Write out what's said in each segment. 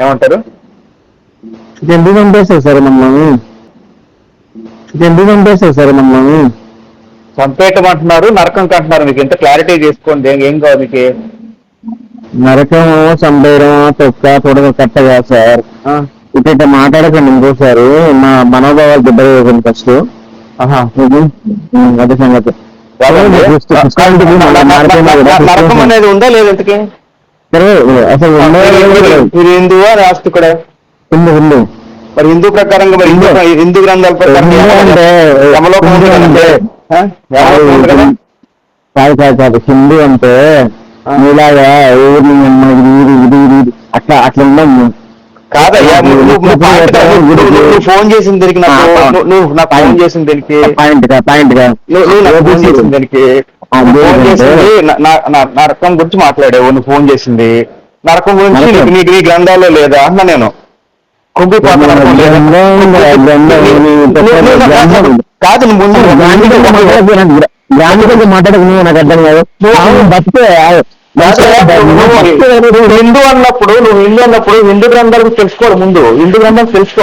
ఏమంటారు? ఎందుకు పంపేస్తారు సార్ మమ్మల్ని. ఎందుకు పంపేస్తారు సార్ మమ్మల్ని. చంపేయటం నరకం కంటున్నారు. మీకు ఎంత క్లారిటీ చేసుకోండి. ఏం- కావాలి మీకు? నరకము చంపేయడం తొక్క తొడగ కట్టగా సార్. ఇటు ఇట్లా మాట్లాడకండి ఇంకోసారి. మా మనోభావాలు దెబ్బ వేయకండి ఫస్ట్ అదే సంగతి. నరకం. అనేది ఉందా లేదు ఇంతకీ? సరే, అసలు ఉండే మీరు హిందువా హిందూ హిందూ. మరి హిందూ ప్రకారంగా మరి హిందూ హిందూ. గ్రంథాల ప్రకారం హిందూ అంటే కదా? కాదు కాదు. హిందూ. మీలాగా ఊరిని అమ్మ ఇది ఇది అట్లా అట్లా మేము. కాదయ్యా నువ్వు ఫోన్ చేసిన దీనికి. నువ్వు- నాకు ఫోన్ చేసిన దీనికి? పాయింట్గా పాయింట్గా నువ్వు నాకు ఫోన్ చేసిన దీనికి? ఫోన్ చేసింది అంటే- నా- నరకం గురించి మాట్లాడావు నువ్వు ఫోన్ చేసింది. నరకం గురించి. నీకు నీ గ్రంథాల్లో లేదా? అన్న నేను? గ్రంథం గ్రంథం గ్రంథం ఉంది. కాదు ముందు గురించి మాట్లాడకు, నువ్వు నాకు అర్థం కాదు. బతికే హిందూ అన్నప్పుడు నువ్వు హిందూ అన్నప్పుడు హిందూ గ్రంథాల గురించి తెలుసుకోవాలి ముందు. హిందూ గ్రంథం తెలుసుకో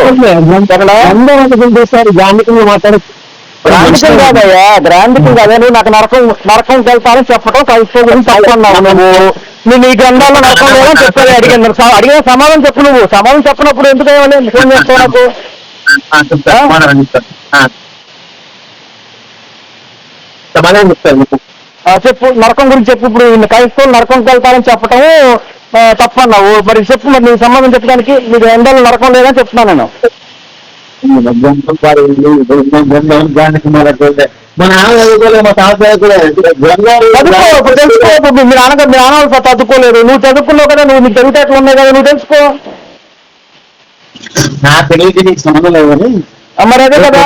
సార్? గాంధీ గురించి మాట్లాడకు. గ్రాంధికం కాదయ్యా గ్రాంధికం కాదా నువ్వు నాకు నరకం నరకం వెళ్తానని చెప్పడం క్రైస్తవులు తప్పన్నావు నువ్వు నువ్వు. నీ గ్రంథాల్లో నరకం లేదని చెప్పాలి. అడిగిన అడిగిన సమాధానం చెప్పు నువ్వు. సమాధానం చెప్పినప్పుడు ఎందుకు ఏమని ఫోన్ చేస్తావు నాకు? సమాధానం చెప్తాను చెప్పు నరకం గురించి చెప్పు. ఇప్పుడు ఈ క్రైస్తవులు నరకంకి వెళ్తారని చెప్పటం తప్పన్నావు. మరి చెప్పు మరి నీ సంబంధం చెప్పడానికి నీ గ్రంథాలు నరకం లేదని చెప్తున్నాను నేను. గ్రంథం చదువుకోలేదు మా తాత చదువుకోలేదు మీ నాన్న మీ నాన్న చదువుకోలేదు నువ్వు చదువుకున్నావు కదా నువ్వు నీకు తెలివితేటలు ఉన్నాయి కదా నువ్వు తెలుసుకో నా తెలివికి నీకు సంబంధం లేదని మరి అదే కదా.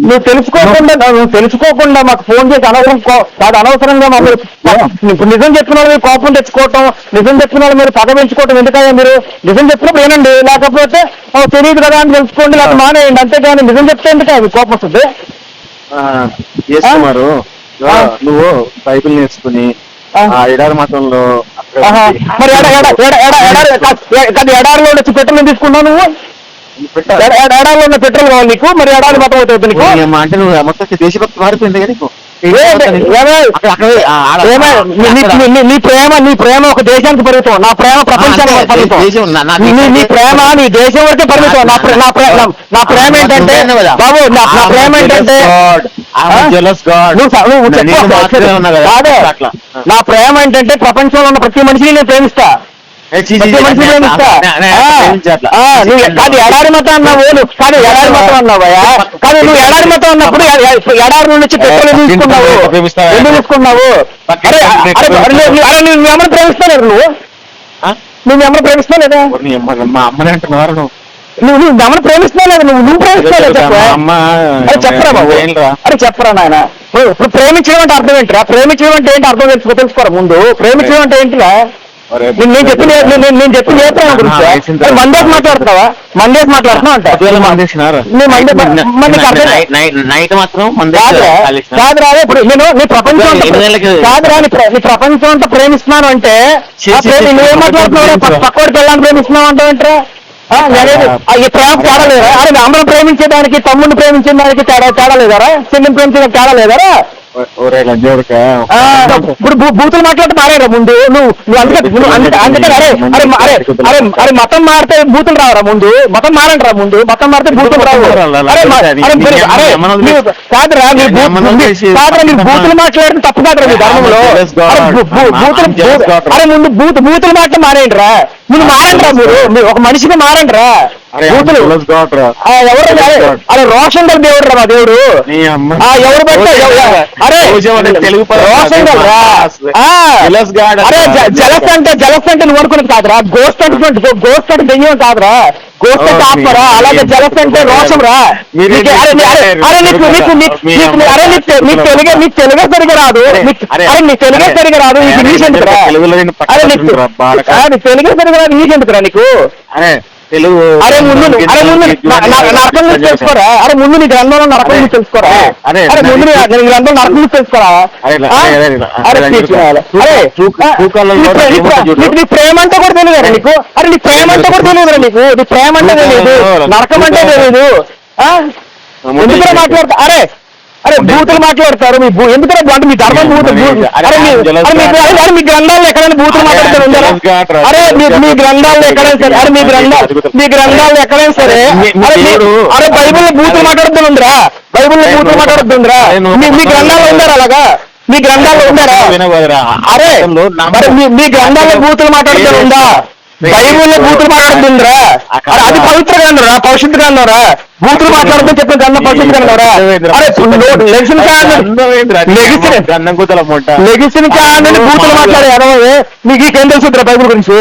నువ్వు తెలుసుకోకుండా నువ్వు తెలుసుకోకుండా మాకు ఫోన్ చేసి అనవసరం కాదు అనవసరంగా మాకు ఇప్పుడు నిజం చెప్పిన వాళ్ళు మీరు కోపం తెచ్చుకోవటం నిజం చెప్పిన వాళ్ళు మీరు పగ పెంచుకోవటం ఎందుకయ్యా మీరు నిజం చెప్పినప్పుడు ఏనండి లేకపోతే "ఓ, తెలియదు కదా అని తెలుసుకోండి లేకపోతే మానేయండి అంతేగాని నిజం చెప్తే ఎందుకు మీకు కోపం వస్తుంది. నువ్వు బైబిల్ నేర్చుకుని ఎడారి మతంలో. మరి ఎడారిలో వచ్చి పెట్రోల్ తీసుకున్నావు నువ్వు పెట్టాలి. ఎడ- ఎడ- ఎడారిలో ఉన్న పెట్రోల్ కావాలి నీకు? మరి ఎడారి మతం అవుతుంది నీకు? అంటే నువ్వు మొత్తం దేశభక్తి మారిపోయింది కదా? నీ- ప్రేమ నీ ప్రేమ ఒక దేశానికి పరిమితం. నా ప్రేమ ప్రపంచానికి పరిమితం. నా- ప్రేమ నీ దేశం వరకే పరిమితం. నా నా ప్రే- నా- నా ప్రేమ ఏంటంటే బాబు నా ప్రేమ ఏంటంటే నా ప్రేమ ఏంటంటే ప్రపంచంలో ఉన్న ప్రతి మనిషిని నేను ప్రేమిస్తా. కాదు ఎడారి మతం అన్నావు నువ్వు కాదు ఎడారి మతం అన్నావయ్యా కాదు నువ్వు ఎడారి మతం అన్నప్పుడు ఎడారి నుంచి పెట్రోల్ తీసుకున్నావు? ఎందుకు తీసుకున్నావు అరే అరే అరే నువ్వు- ఏమైనా ప్రేమిస్తావు నువ్వు? నువ్వు ఏమైనా ప్రేమిస్తావు లేదా మా అమ్మని అంటున్నారు నువ్వు నువ్వు నువ్వు ఏమైనా ప్రేమిస్తున్నావు నువ్వు నువ్వు అరే చెప్పరా బాబు? అరే చెప్పరా నాయన ఇప్పుడు ప్రేమించడం అంటే అర్థం ఏంటిరా ప్రేమించడం అంటే ఏంటి అర్థం తెలుసుకో తెలుసుకోరా ముందు ప్రేమించడం అంటే ఏంటిరా నేను చెప్పిన నేను- నేను చెప్పిన. మందేసి మాట్లాడుతున్నావా? మందేసి మాట్లాడుతున్నావు అంట? పొద్దుగాల మందేసినారు. నేను మందే నైట్ మాత్రం ఇప్పుడు నేను నీ ప్రపంచం నెలలకి- కాదురా నీ ప్ర- నీ ప్రపంచం అంతా ప్రేమిస్తున్నాను అంటే నువ్వేం మాట్లాడుతున్నావు. పక్కోడి పిల్లల్ని ప్రేమిస్తున్నావు ఆ, ఈ ప్రేమ తేడా లేదా? అరే అందరం ప్రేమించేదానికి తమ్ముడిని ప్రేమించిన దానికి తేడా తేడా లేదారా చెల్లిని ప్రేమించడానికి తేడా లేదారా ఇప్పుడు బూతులు మాట్లాడితే మారేరా ముందు? నువ్వు నువ్వు అందుకే నువ్వు అందుకే అరే అరే అరే అరే అరే మతం మారితే బూతులు రావరా ముందు? మతం మారండిరా ముందు? మతం మారితే బూతులు రావు? కాదురా మీరు కాదురా మీరు బూతులు మాట్లాడితే తప్పు కాదురా మీ ధర్మంలో? బూతులు అరే ముందు బూత్ బూతులు మాట్లాడి మారేయండిరా. ముందు మారండిరా మీరు? ఒక మనిషిని మారండిరా. అరే ఎవరు రోషన్ గల దేవుడు రా మా దేవుడు. ఎవరు పెట్టా తెలుగు రోషన్ గల్ రా. అరే జలస్ అంటే జలస్ అంటే నువ్వు అనుకున్నది కాదురా. గోస్ట్ అంటే గోస్ట్ అంటే దెయ్యం కాదురా. గోస్ట్ అంటే మీ- అలాగే జలస్ అంటే రోషం రా. అరే నీకు నీకు అరే నీకు తెలుగే నీకు తెలుగే సరిగా రాదు. అరే, నీకు- తెలుగే సరిగా రాదు. నీకు ఇంగ్లీష్ ఎందుకురా అరే నీకు తెలుగే సరిగా రాదు. ఇంగ్లీష్ ఎందుకురా నీకు అరే తెలుగు అరే ముందు అరే ముందు నరకం గురించి తెలుసుకోరా? అరే ముందు నీ గ్రంథంలో నరకం గురించి తెలుసుకోరా? అరే, ముందు నీ నీ గ్రంథంలో నరకం గురించి తెలుసుకోరా? నీ ప్రేమ అంటే కూడా తెలియదు నీకు. అరే నీ ప్రేమ అంటే కూడా తెలియదు నీకు. నీ ప్రేమ అంటే తెలియదు నరకం అంటే తెలియదు మాట్లాడతా అరే అరే బూతులు మాట్లాడతారు మీ భూ- ఎందుకురా బూ- అంటే మీ ధర్మం బూతులు భూ- అరే మీ గ్రంథాల్లో ఎక్కడైనా బూతులు మాట్లాడతారు అరే మీ గ్రంథాల్లో ఎక్కడైనా సరే అరే మీ గ్రంథాలు మీ గ్రంథాల్లో ఎక్కడైనా సరే అరే మీ- దేవుడు- అరే బైబిల్లో బూతులు మాట్లాడద్దు ఉందిరా. బైబిల్లో అరే బూతులు నువ్వు- మాట్లాడద్దు ఉందిరా అరే నువ్వు- మీ గ్రంథాల్లో ఉండారా అలాగా? మీ గ్రంథాల్లో ఉండారా అరే మరి మీ మీ గ్రంథాల్లో బూతులు మాట్లాడతారు ఉందా? బైబిల్లో బూతులు మాట్లాడుతుందిరా. అది పవిత్ర గ్రంథం రా పరిశుద్ధ గ్రంథం రా బూతులు మాట్లాడుతూ చెప్పిన గ్రంథం పరిశుద్ధ గ్రంథం రా అరే లెగిసిన కాదు లెగిసిన కాదు బూతులు మాట్లాడే అరవై నీకు ఇంకేం తెలుసు బైబిల్ గురించి?